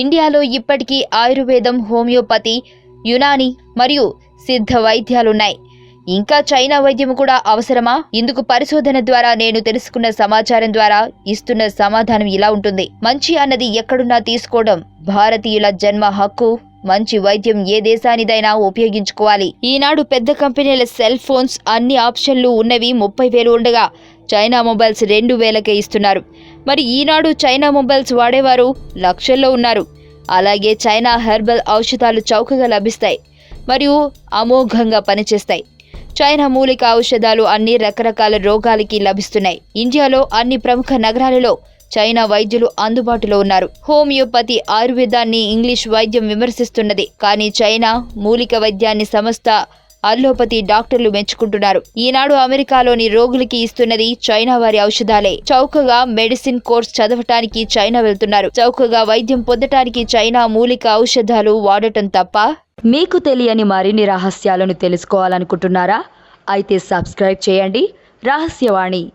ఇండియాలో ఇప్పటికీ ఆయుర్వేదం హోమియోపతి యునాని మరియు సిద్ధ వైద్యాలున్నాయి. ఇంకా చైనా వైద్యం కూడా అవసరమా? ఇందుకు పరిశోధన ద్వారా నేను తెలుసుకున్న సమాచారం ద్వారా ఇస్తున్న సమాధానం ఇలా ఉంటుంది. మంచి అన్నది ఎక్కడున్నా తీసుకోవడం భారతీయుల జన్మ హక్కు మంచి వైద్యం ఏ దేశానిదైనా ఉపయోగించుకోవాలి. ఈనాడు పెద్ద కంపెనీల సెల్ ఫోన్స్ అన్ని ఆప్షన్లు ఉన్నవి ముప్పై వేలు ఉండగా చైనా మొబైల్స్ రెండు వేలకే ఇస్తున్నారు. మరి ఈనాడు చైనా మొబైల్స్ వాడేవారు లక్షల్లో ఉన్నారు. అలాగే చైనా హెర్బల్ ఔషధాలు చౌకగా లభిస్తాయి మరియు అమోఘంగా పనిచేస్తాయి. చైనా మూలిక ఔషధాలు అన్ని రకరకాల రోగాలకి లభిస్తున్నాయి. ఇండియాలో అన్ని ప్రముఖ నగరాలలో చైనా వైద్యులు అందుబాటులో ఉన్నారు. హోమియోపతి ఆయుర్వేదాన్ని ఇంగ్లీష్ వైద్యం విమర్శిస్తున్నది. కానీ చైనా మూలిక వైద్యాన్ని సమస్త అల్లోపతి డాక్టర్లు మెచ్చుకుంటున్నారు. ఈనాడు అమెరికాలోని రోగులకి ఇస్తున్నది చైనా వారి ఔషధాలే. చౌకగా మెడిసిన్ కోర్స్ చదవటానికి చైనా వెళ్తున్నారు. చౌకగా వైద్యం పొందటానికి చైనా మూలిక ఔషధాలు వాడటం తప్ప మీకు తెలియని మరిన్ని రహస్యాలను తెలుసుకోవాలనుకుంటున్నారా? అయితే సబ్స్క్రైబ్ చేయండి. రహస్యవాణి.